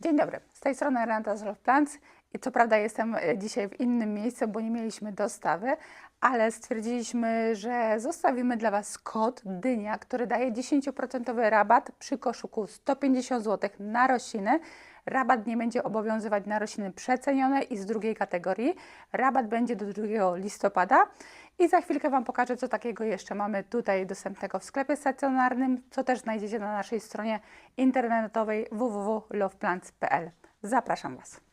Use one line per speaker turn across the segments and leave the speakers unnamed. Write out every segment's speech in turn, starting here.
Dzień dobry, z tej strony Renata z Love Plants i co prawda jestem e, dzisiaj w innym miejscu, bo nie mieliśmy dostawy, ale stwierdziliśmy, że zostawimy dla Was kod dynia, który daje 10% rabat przy koszyku 150 zł na rośliny. Rabat nie będzie obowiązywać na rośliny przecenione i z drugiej kategorii. Rabat będzie do 2 listopada i za chwilkę Wam pokażę, co takiego jeszcze mamy tutaj dostępnego w sklepie stacjonarnym, co też znajdziecie na naszej stronie internetowej www.loveplants.pl. Zapraszam Was.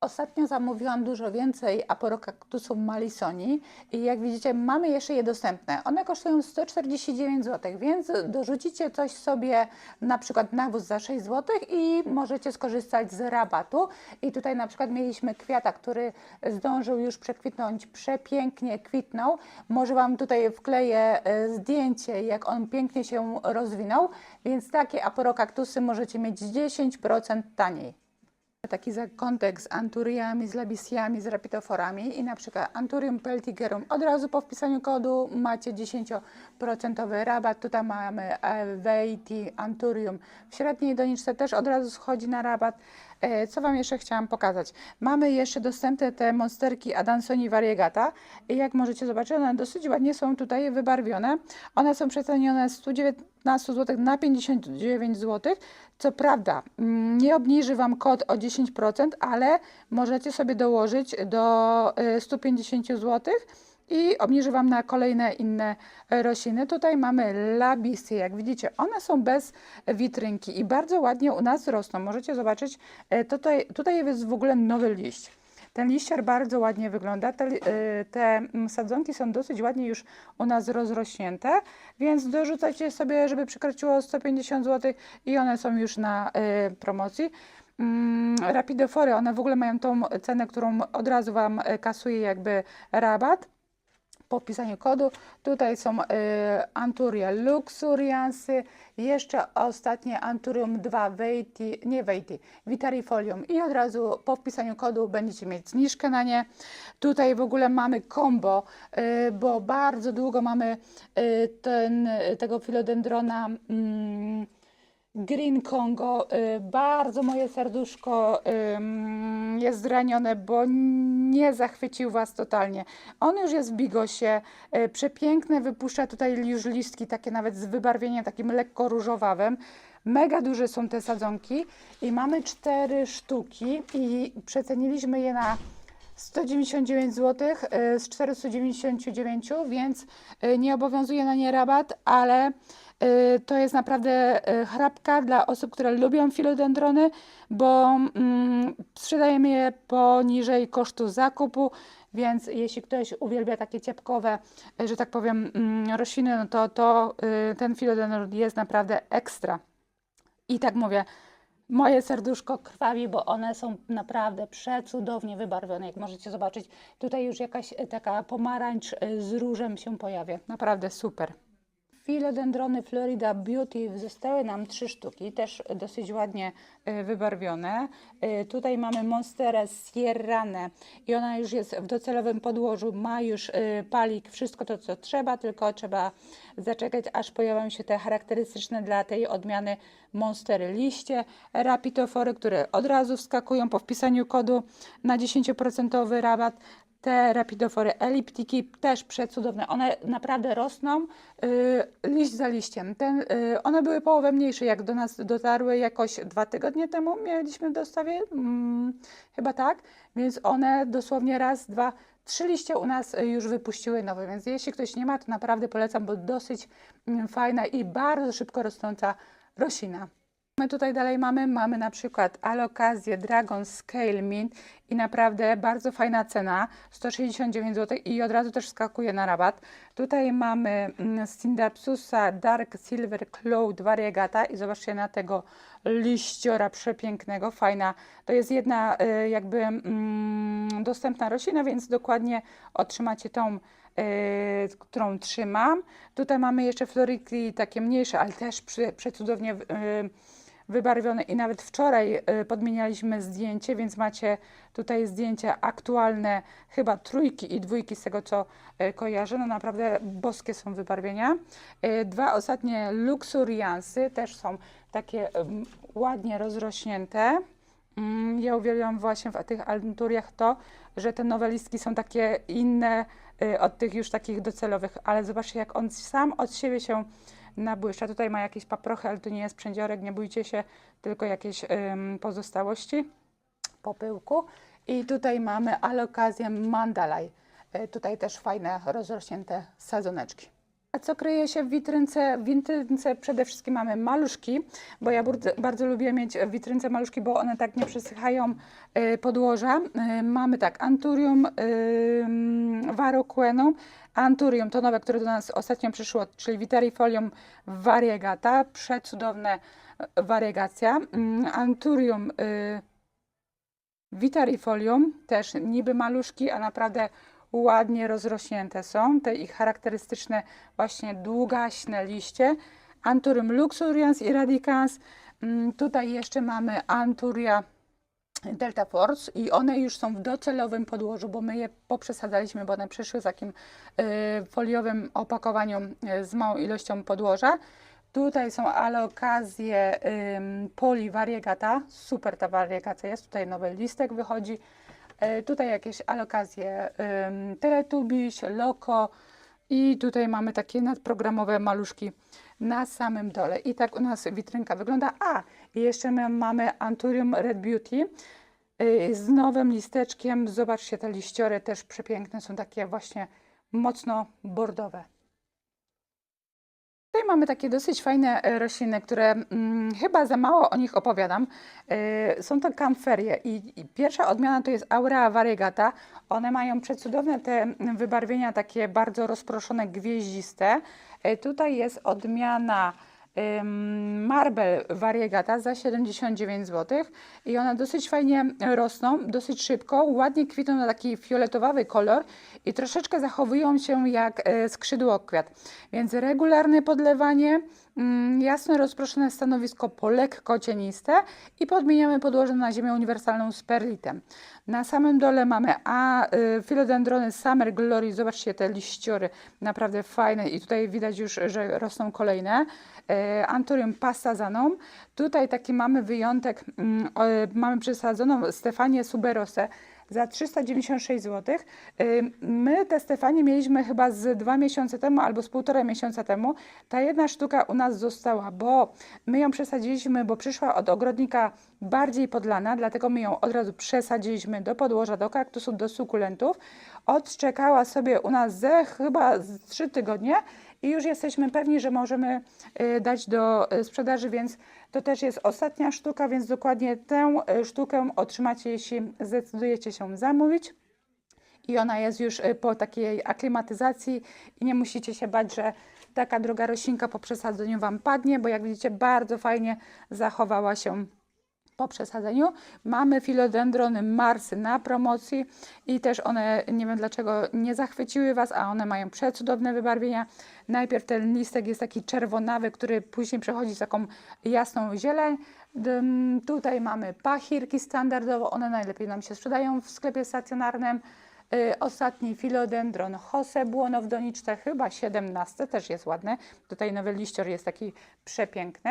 Ostatnio zamówiłam dużo więcej aporokaktusów Malisoni i jak widzicie mamy jeszcze je dostępne. One kosztują 149 zł, więc dorzucicie coś sobie, na przykład nawóz za 6 zł i możecie skorzystać z rabatu. I tutaj na przykład mieliśmy kwiata, który zdążył już przekwitnąć, przepięknie kwitnął. Może Wam tutaj wkleję e, zdjęcie, jak on pięknie się rozwinął, więc takie aporokaktusy możecie mieć 10% taniej taki zakątek z anturiami, z labisiami, z rapitoforami i na przykład anturium peltigerum od razu po wpisaniu kodu macie 10% rabat. Tutaj mamy e, Veiti, anturium w średniej doniczce też od razu schodzi na rabat. E, Co Wam jeszcze chciałam pokazać? Mamy jeszcze dostępne te monsterki Adansoni Variegata i jak możecie zobaczyć, one dosyć ładnie są tutaj wybarwione. One są przecenione z 119 zł na 59 zł. Co prawda, mm, nie obniży Wam kod o 10%, ale możecie sobie dołożyć do y, 150 zł i obniży Wam na kolejne inne e, rośliny. Tutaj mamy labisy, jak widzicie, one są bez witrynki i bardzo ładnie u nas rosną. Możecie zobaczyć, e, tutaj, tutaj jest w ogóle nowy liść. Ten liściar bardzo ładnie wygląda. Te, y, te mm, sadzonki są dosyć ładnie już u nas rozrośnięte, więc dorzucajcie sobie, żeby przekroczyło 150 zł i one są już na y, promocji. Mm, Rapidofory, one w ogóle mają tą cenę, którą od razu Wam kasuje jakby rabat po wpisaniu kodu. Tutaj są y, Anturia Luxuriansy, jeszcze ostatnie Anturium 2 Veiti, nie Veiti, Vitarifolium i od razu po wpisaniu kodu będziecie mieć zniżkę na nie. Tutaj w ogóle mamy combo, y, bo bardzo długo mamy y, ten, tego filodendrona mm, Green Congo, y, bardzo moje serduszko jest zranione, bo nie zachwycił Was totalnie. On już jest w bigosie, y, przepiękne, wypuszcza tutaj już listki, takie nawet z wybarwieniem takim lekko różowawym. Mega duże są te sadzonki i mamy cztery sztuki i przeceniliśmy je na 199 zł y, z 499, więc nie obowiązuje na nie rabat, ale to jest naprawdę y, chrapka dla osób, które lubią filodendrony, bo mm, sprzedajemy je poniżej kosztu zakupu, więc jeśli ktoś uwielbia takie ciepkowe, y, że tak powiem, mm, rośliny, no to, to y, ten filodendron jest naprawdę ekstra. I tak mówię, moje serduszko krwawi, bo one są naprawdę przecudownie wybarwione. Jak możecie zobaczyć, tutaj już jakaś e, taka pomarańcz e, z różem się pojawia. Naprawdę super. Filodendrony Florida Beauty zostały nam trzy sztuki, też dosyć ładnie e, wybarwione. E, Tutaj mamy Monsterę Sierranę i ona już jest w docelowym podłożu, ma już e, palik, wszystko to co trzeba, tylko trzeba zaczekać aż pojawią się te charakterystyczne dla tej odmiany Monstery liście, rapitofory, które od razu wskakują po wpisaniu kodu na 10% rabat. Te rapidofory eliptiki też przecudowne. One naprawdę rosną y, liść za liściem. Ten, y, one były połowę mniejsze, jak do nas dotarły jakoś dwa tygodnie temu. Mieliśmy w dostawie, mm, chyba tak. Więc one dosłownie raz, dwa, trzy liście u nas y, już wypuściły nowe. Więc jeśli ktoś nie ma, to naprawdę polecam, bo dosyć mm, fajna i bardzo szybko rosnąca roślina. My tutaj dalej mamy, mamy na przykład alokazję Dragon Scale Mint i naprawdę bardzo fajna cena, 169 zł i od razu też skakuje na rabat. Tutaj mamy mm, Syndapsusa Dark Silver Cloud Variegata i zobaczcie na tego liściora przepięknego, fajna. To jest jedna y, jakby mm, dostępna roślina, więc dokładnie otrzymacie tą y, którą trzymam. Tutaj mamy jeszcze floriki takie mniejsze, ale też przy, przecudownie y, wybarwione i nawet wczoraj y, podmienialiśmy zdjęcie, więc macie tutaj zdjęcia aktualne, chyba trójki i dwójki z tego co y, kojarzę. No naprawdę boskie są wybarwienia. Y, Dwa ostatnie Luxuriansy też są takie ym, ładnie rozrośnięte. Mm, Ja uwielbiam właśnie w tych anturiach to, że te nowe listki są takie inne od tych już takich docelowych, ale zobaczcie jak on sam od siebie się nabłyszcza. Tutaj ma jakieś paprochy, ale to nie jest przędziorek, nie bójcie się, tylko jakieś ym, pozostałości po pyłku. I tutaj mamy alokazję mandalaj. Y, Tutaj też fajne, rozrośnięte sadzoneczki. A co kryje się w witrynce? W witrynce przede wszystkim mamy maluszki, bo ja bardzo, bardzo lubię mieć w witrynce maluszki, bo one tak nie przesychają y, podłoża. Y, mamy tak Anturium y, varroquenum. Anturium to nowe, które do nas ostatnio przyszło, czyli Vitarifolium variegata. Przecudowne y, wariegacja. Mm, Anturium y, Vitarifolium, też niby maluszki, a naprawdę ładnie rozrośnięte są. Te ich charakterystyczne właśnie długaśne liście. Anturium luxurians i radicans. Mm, Tutaj jeszcze mamy Anturia Delta Force i one już są w docelowym podłożu, bo my je poprzesadzaliśmy, bo one przyszły w takim y, foliowym opakowaniu y, z małą ilością podłoża. Tutaj są alokazje poli variegata, super ta variegacja jest, tutaj nowy listek wychodzi. Y, tutaj jakieś alokazje ym, Teletubbies, Loco i tutaj mamy takie nadprogramowe maluszki na samym dole. I tak u nas witrynka wygląda. A, i jeszcze my mamy Anturium Red Beauty y, z nowym listeczkiem. Zobaczcie, te liściory też przepiękne, są takie właśnie mocno bordowe. Mamy takie dosyć fajne e, rośliny, które mm, chyba za mało o nich opowiadam. E, są to kamferie i, i pierwsza odmiana to jest Aurea variegata. One mają przecudowne te wybarwienia takie bardzo rozproszone, gwieździste. E, tutaj jest odmiana Marble variegata za 79 zł i one dosyć fajnie rosną, dosyć szybko, ładnie kwitną na taki fioletowawy kolor i troszeczkę zachowują się jak e, skrzydłokwiat. Więc regularne podlewanie, jasno rozproszone stanowisko po lekko cieniste i podmieniamy podłoże na ziemię uniwersalną z perlitem. Na samym dole mamy a y, filodendrony Summer Glory, zobaczcie te liściory, naprawdę fajne i tutaj widać już, że rosną kolejne. E, Anturium passazaną. Tutaj taki mamy wyjątek, mm, o, mamy przesadzoną Stefanię Suberosę za 396 zł. My te Stefanie mieliśmy chyba z dwa miesiące temu albo z półtora miesiąca temu. Ta jedna sztuka u nas została, bo my ją przesadziliśmy, bo przyszła od ogrodnika bardziej podlana, dlatego my ją od razu przesadziliśmy do podłoża, do kaktusów, do sukulentów. Odczekała sobie u nas ze chyba z 3 tygodnie i już jesteśmy pewni, że możemy y, dać do y, sprzedaży, więc to też jest ostatnia sztuka, więc dokładnie tę y, sztukę otrzymacie, jeśli zdecydujecie się zamówić. I ona jest już po takiej aklimatyzacji i nie musicie się bać, że taka droga roślinka po przesadzeniu Wam padnie, bo jak widzicie bardzo fajnie zachowała się po przesadzeniu. Mamy filodendrony Marsy na promocji i też one, nie wiem dlaczego, nie zachwyciły Was, a one mają przecudowne wybarwienia. Najpierw ten listek jest taki czerwonawy, który później przechodzi w taką jasną zieleń. Tutaj mamy pachirki standardowo, one najlepiej nam się sprzedają w sklepie stacjonarnym. Y, Ostatni filodendron Jose Błono w doniczce, chyba 17, też jest ładny. Tutaj nowy liścior jest taki przepiękny.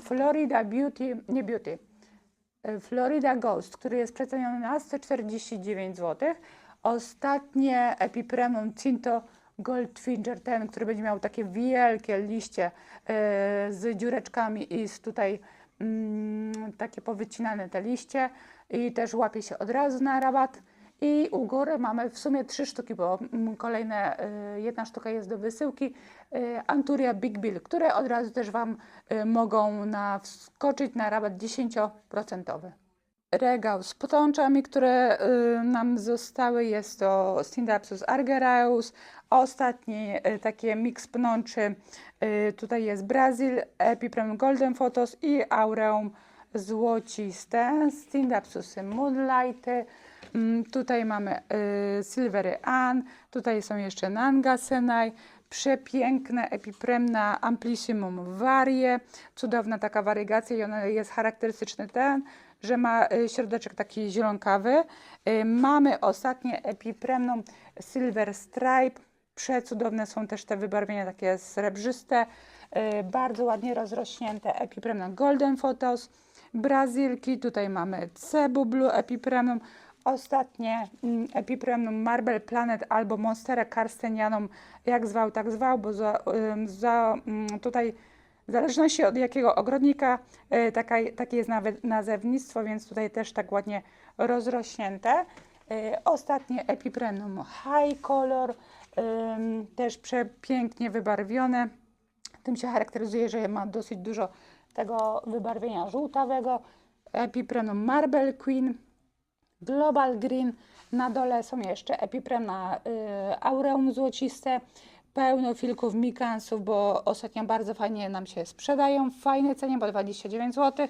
Florida Beauty, nie Beauty, y, Florida Ghost, który jest przeceniony na 149 zł. Ostatnie Epipremum Cinto Goldfinger, ten, który będzie miał takie wielkie liście y, z dziureczkami i z tutaj mm, takie powycinane te liście i też łapie się od razu na rabat. I u góry mamy w sumie trzy sztuki, bo mm, kolejne, y, jedna sztuka jest do wysyłki. y, Anturia Big Bill, które od razu też Wam y, mogą na, wskoczyć na rabat 10%. Regał z potączami, które nam zostały, jest to Stindapsus argeraeus. Ostatni takie miks pnączy, tutaj jest Brazil, Epiprem Golden Photos i Aureum złociste, Stindapsusy Moonlighty. Mm, Tutaj mamy y, Silvery Ann, tutaj są jeszcze Nanga Senai, przepiękne Epipremna Amplissimum Varie, cudowna taka wariegacja i ona jest charakterystyczny ten, że ma y, środeczek taki zielonkawy. Y, Mamy ostatnie Epipremną Silver Stripe, przecudowne są też te wybarwienia takie srebrzyste, y, bardzo ładnie rozrośnięte Epipremna Golden Photos, brazylki, tutaj mamy Cebu Blue Epipremnum, ostatnie mm, Epipremnum Marble Planet albo Monstera Karstenianum, jak zwał, tak zwał, bo za, za, mm, tutaj w zależności od jakiego ogrodnika y, taka, takie jest nawet nazewnictwo, więc tutaj też tak ładnie rozrośnięte. Y, Ostatnie Epipremnum High Color, też przepięknie wybarwione. Tym się charakteryzuje, że ma dosyć dużo tego wybarwienia żółtawego. Epipremnum Marble Queen, Global Green. Na dole są jeszcze Epipremna y, Aureum złociste, pełno filków mikansów, bo ostatnio bardzo fajnie nam się sprzedają w fajnej cenie, bo 29 zł.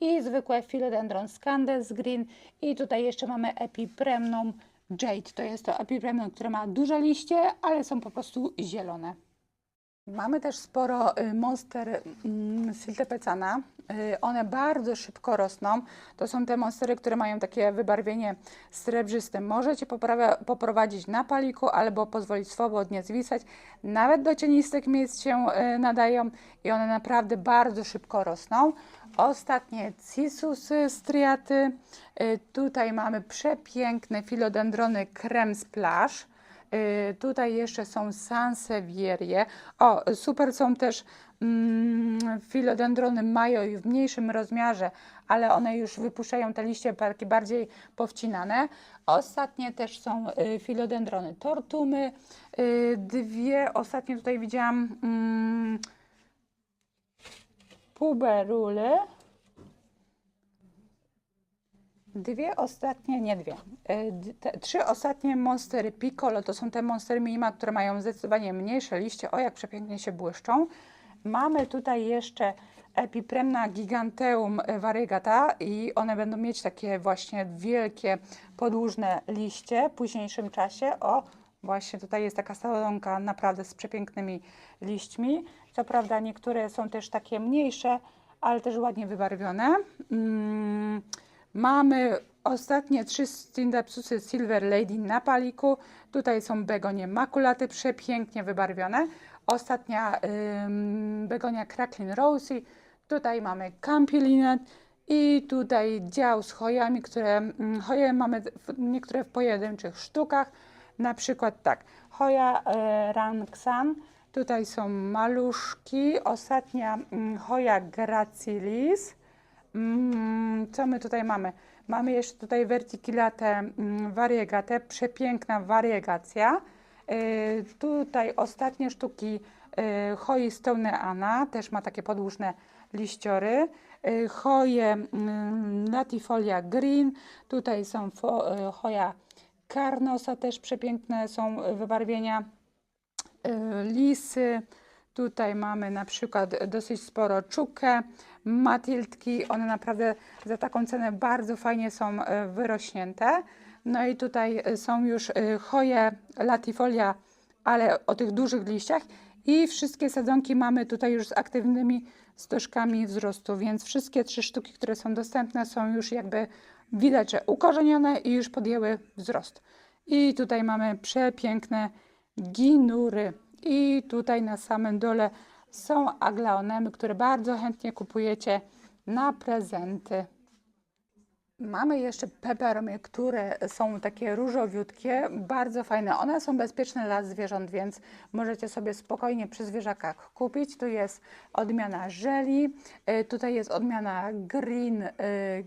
I zwykłe Philodendron Scandens Green. I tutaj jeszcze mamy Epipremnum Jade. To jest to Epipremnum, które ma duże liście, ale są po prostu zielone. Mamy też sporo y, monster mm, siltepecana. Y, One bardzo szybko rosną. To są te monstery, które mają takie wybarwienie srebrzyste. Możecie poprawia, poprowadzić na paliku albo pozwolić swobodnie zwisać. Nawet do cienistych miejsc się y, nadają i one naprawdę bardzo szybko rosną. Ostatnie cisusy striaty. Tutaj mamy przepiękne filodendrony creme splash. Y, Tutaj jeszcze są sansevierie. O, super są też mm, filodendrony majo i w mniejszym rozmiarze, ale one już wypuszczają te liście takie bardziej powcinane. Ostatnie też są y, filodendrony tortumy. Y, Dwie ostatnie tutaj widziałam mm, puberuly. Dwie ostatnie, nie dwie, e, te, trzy ostatnie monstery Piccolo to są te monstery minima, które mają zdecydowanie mniejsze liście. O, jak przepięknie się błyszczą. Mamy tutaj jeszcze Epipremna giganteum variegata i one będą mieć takie właśnie wielkie, podłużne liście w późniejszym czasie. O, właśnie tutaj jest taka sadzonka naprawdę z przepięknymi liśćmi. Co prawda niektóre są też takie mniejsze, ale też ładnie wybarwione. Mm. Mamy ostatnie trzy Stindapsusy Silver Lady na paliku. Tutaj są begonie makulaty, przepięknie wybarwione. Ostatnia ym, begonia Cracklin Rosy. Tutaj mamy Campilinet i tutaj dział z chojami, które choje mamy w, niektóre w pojedynczych sztukach. Na przykład tak, choja e, Ranksan. Tutaj są maluszki. Ostatnia choja Gracilis. Mm, co my tutaj mamy? Mamy jeszcze tutaj verticillate mm, variegate, przepiękna wariegacja. Y, tutaj ostatnie sztuki y, choi stoneana, też ma takie podłużne liściory. Y, choje mm, latifolia green, tutaj są fo, choja carnosa, też przepiękne są wybarwienia. Lisy. Tutaj mamy na przykład dosyć sporo czukę, matildki. One naprawdę za taką cenę bardzo fajnie są e, wyrośnięte. No i tutaj e, są już e, choje latifolia, ale o tych dużych liściach. I wszystkie sadzonki mamy tutaj już z aktywnymi stożkami wzrostu, więc wszystkie trzy sztuki, które są dostępne, są już jakby widać, że ukorzenione i już podjęły wzrost. I tutaj mamy przepiękne ginury. I tutaj na samym dole są aglaonemy, które bardzo chętnie kupujecie na prezenty. Mamy jeszcze peperomie, które są takie różowiutkie, bardzo fajne. One są bezpieczne dla zwierząt, więc możecie sobie spokojnie przy zwierzakach kupić. Tu jest odmiana żeli, y, tutaj jest odmiana Green y,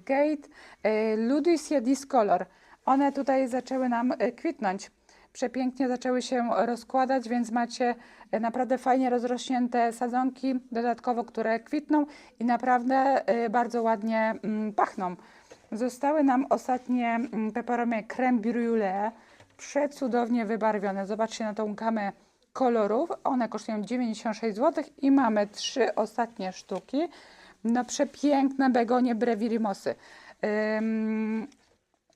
Gate, y, Ludicia Discolor. One tutaj zaczęły nam kwitnąć przepięknie zaczęły się rozkładać, więc macie e, naprawdę fajnie rozrośnięte sadzonki, dodatkowo, które kwitną i naprawdę e, bardzo ładnie mm, pachną. Zostały nam ostatnie mm, peperomie creme brulee, przecudownie wybarwione. Zobaczcie na tą gamę kolorów. One kosztują 96 zł i mamy trzy ostatnie sztuki. No przepiękne begonie brevirimosy.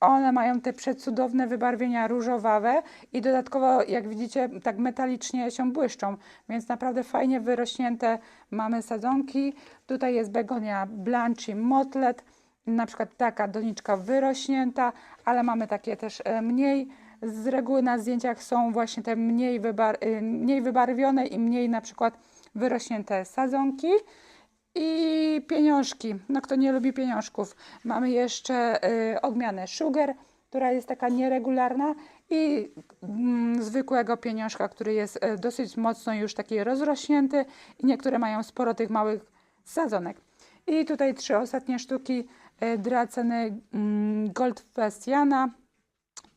One mają te przecudowne wybarwienia różowawe i dodatkowo, jak widzicie, tak metalicznie się błyszczą, więc naprawdę fajnie wyrośnięte mamy sadzonki. Tutaj jest begonia Blanchi Motlet, na przykład taka doniczka wyrośnięta, ale mamy takie też e, mniej. Z reguły na zdjęciach są właśnie te mniej, wybar y, mniej wybarwione i mniej na przykład wyrośnięte sadzonki. I pieniążki. No kto nie lubi pieniążków. Mamy jeszcze y, sugar, która jest taka nieregularna i mm, zwykłego pieniążka, który jest y, dosyć mocno już taki rozrośnięty i niektóre mają sporo tych małych sadzonek. I tutaj trzy ostatnie sztuki y, draceny mm, Gold Festiana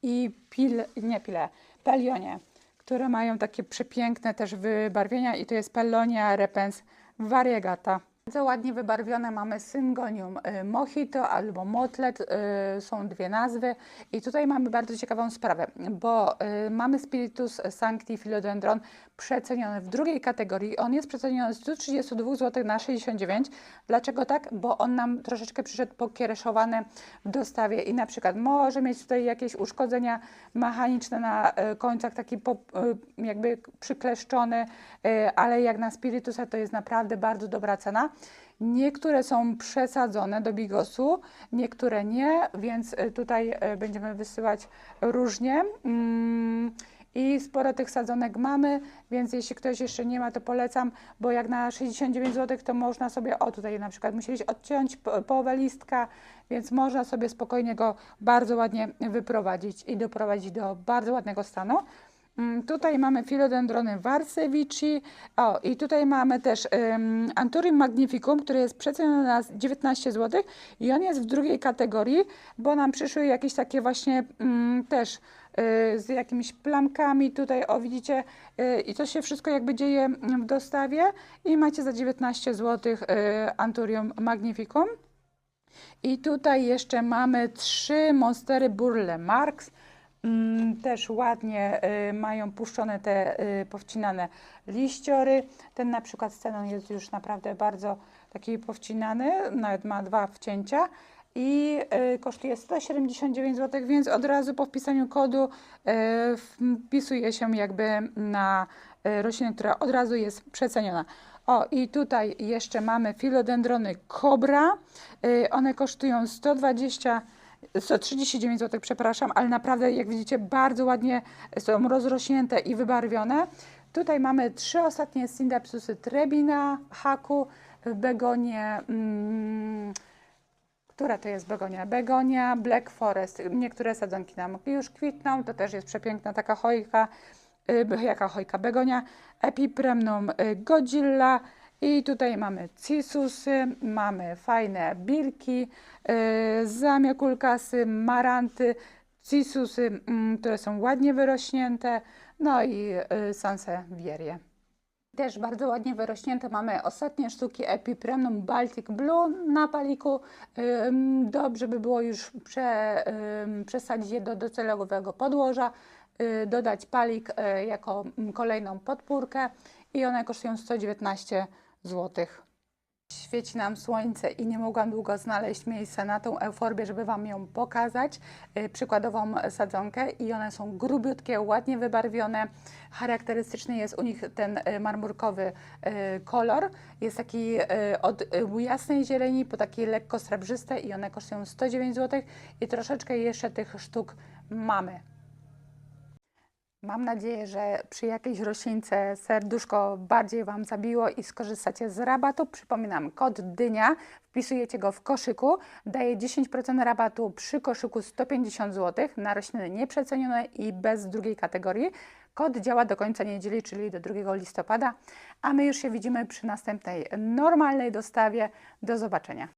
i pil, nie pile, pelionie, które mają takie przepiękne też wybarwienia i to jest Pellonia repens variegata. Bardzo ładnie wybarwione mamy Syngonium y, Mojito albo Motlet, y, są dwie nazwy i tutaj mamy bardzo ciekawą sprawę, bo y, mamy Spiritus Sancti Philodendron przeceniony w drugiej kategorii, on jest przeceniony z 132 zł na 69. Dlaczego tak? Bo on nam troszeczkę przyszedł pokiereszowany w dostawie i na przykład może mieć tutaj jakieś uszkodzenia mechaniczne na końcach, taki jakby przykleszczony, ale jak na Spiritusa to jest naprawdę bardzo dobra cena. Niektóre są przesadzone do bigosu, niektóre nie, więc e, tutaj e, będziemy wysyłać różnie. Mm, I sporo tych sadzonek mamy, więc jeśli ktoś jeszcze nie ma, to polecam, bo jak na 69 zł, to można sobie, o tutaj na przykład musieli odciąć po- połowę listka, więc można sobie spokojnie go bardzo ładnie wyprowadzić i doprowadzić do bardzo ładnego stanu. Mm, Tutaj mamy filodendrony Warsewici. O, i tutaj mamy też um, magnificum, który jest przeceniony na 19 zł i on jest w drugiej kategorii, bo nam przyszły jakieś takie właśnie mm, też y, z jakimiś plamkami tutaj, o widzicie, y, i to się wszystko jakby dzieje w dostawie i macie za 19 zł y, Anturium magnificum. I tutaj jeszcze mamy trzy monstery Burle Marx. Mm, też ładnie y, mają puszczone te y, powcinane liściory. Ten na przykład sceną jest już naprawdę bardzo taki powcinany, nawet ma dwa wcięcia i kosztuje 179 zł, więc od razu po wpisaniu kodu y, wpisuje się jakby na roślinę, która od razu jest przeceniona. O, i tutaj jeszcze mamy filodendrony Cobra. Y, one kosztują 120 139 zł, przepraszam, ale naprawdę, jak widzicie, bardzo ładnie są rozrośnięte i wybarwione. Tutaj mamy trzy ostatnie Syndapsusy Trebina, Haku, Begonie. Mm, która to jest begonia? Begonia, Black Forest. Niektóre sadzonki nam już kwitną, to też jest przepiękna taka chojka. Y, jaka chojka? Begonia. Epipremnum y, Godzilla. I tutaj mamy cisusy, mamy fajne birki, y, zamiokulkasy, maranty, cisusy, mm, które są ładnie wyrośnięte, no i y, sansevierie. Też bardzo ładnie wyrośnięte mamy ostatnie sztuki Epipremnum Baltic Blue na paliku. Ym, Dobrze by było już prze, przesadzić je do docelowego podłoża, dodać palik jako kolejną podpórkę i one kosztują 119 zł. Świeci nam słońce i nie mogłam długo znaleźć miejsca na tą euforbię, żeby Wam ją pokazać. Y, Przykładową sadzonkę i one są grubiutkie, ładnie wybarwione. Charakterystyczny jest u nich ten y, marmurkowy y, kolor. Jest taki od jasnej zieleni po takie lekko srebrzyste i one kosztują 109 zł i troszeczkę jeszcze tych sztuk mamy. Mam nadzieję, że przy jakiejś roślince serduszko bardziej Wam zabiło i skorzystacie z rabatu. Przypominam, kod dynia, wpisujecie go w koszyku, daje 10% rabatu przy koszyku 150 zł na rośliny nieprzecenione i bez drugiej kategorii. Kod działa do końca niedzieli, czyli do 2 listopada, a my już się widzimy przy następnej normalnej dostawie. Do zobaczenia.